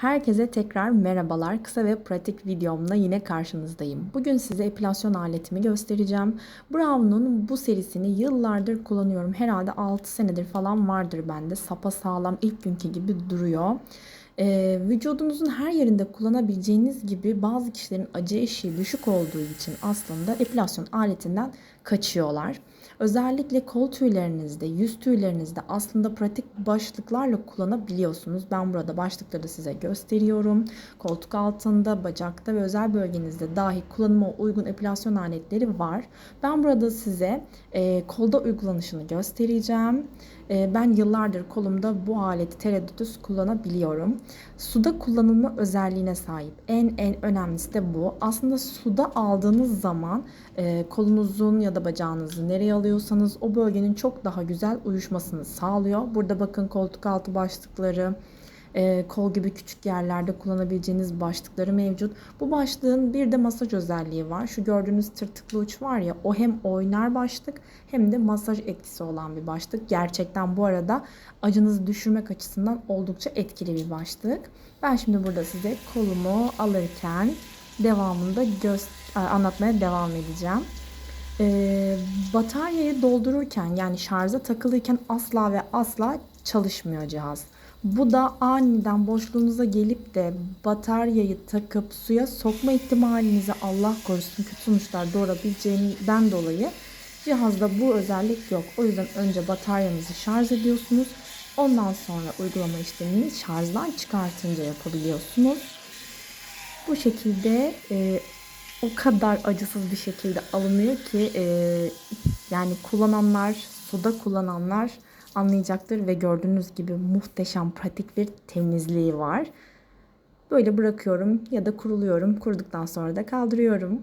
Herkese tekrar merhabalar. Kısa ve pratik videomla yine karşınızdayım. Bugün size epilasyon aletimi göstereceğim. Brown'un bu serisini yıllardır kullanıyorum. Herhalde 6 senedir falan vardır bende. Sapa sağlam ilk günkü gibi duruyor. Ee, vücudunuzun her yerinde kullanabileceğiniz gibi bazı kişilerin acı eşiği düşük olduğu için aslında epilasyon aletinden kaçıyorlar. Özellikle kol tüylerinizde, yüz tüylerinizde aslında pratik başlıklarla kullanabiliyorsunuz. Ben burada başlıkları size gösteriyorum. Koltuk altında, bacakta ve özel bölgenizde dahi kullanıma uygun epilasyon aletleri var. Ben burada size e, kolda uygulanışını göstereceğim. E, ben yıllardır kolumda bu aleti tereddütsüz kullanabiliyorum. Suda kullanılma özelliğine sahip. En en önemlisi de bu. Aslında suda aldığınız zaman e, kolunuzun ya da bacağınızı nereye alıyorsanız o bölgenin çok daha güzel uyuşmasını sağlıyor. Burada bakın koltuk altı başlıkları, e, kol gibi küçük yerlerde kullanabileceğiniz başlıkları mevcut. Bu başlığın bir de masaj özelliği var. Şu gördüğünüz tırtıklı uç var ya o hem oynar başlık hem de masaj etkisi olan bir başlık. Gerçekten bu arada acınızı düşürmek açısından oldukça etkili bir başlık. Ben şimdi burada size kolumu alırken devamında göz anlatmaya devam edeceğim. Ee, bataryayı doldururken yani şarja takılıyken asla ve asla çalışmıyor cihaz. Bu da aniden boşluğunuza gelip de bataryayı takıp suya sokma ihtimalinizi Allah korusun kötü sonuçlar doğurabileceğinden dolayı cihazda bu özellik yok. O yüzden önce bataryanızı şarj ediyorsunuz. Ondan sonra uygulama işlemini şarjdan çıkartınca yapabiliyorsunuz. Bu şekilde e, o kadar acısız bir şekilde alınıyor ki e, yani kullananlar, suda kullananlar anlayacaktır ve gördüğünüz gibi muhteşem pratik bir temizliği var. Böyle bırakıyorum ya da kuruluyorum. Kuruduktan sonra da kaldırıyorum.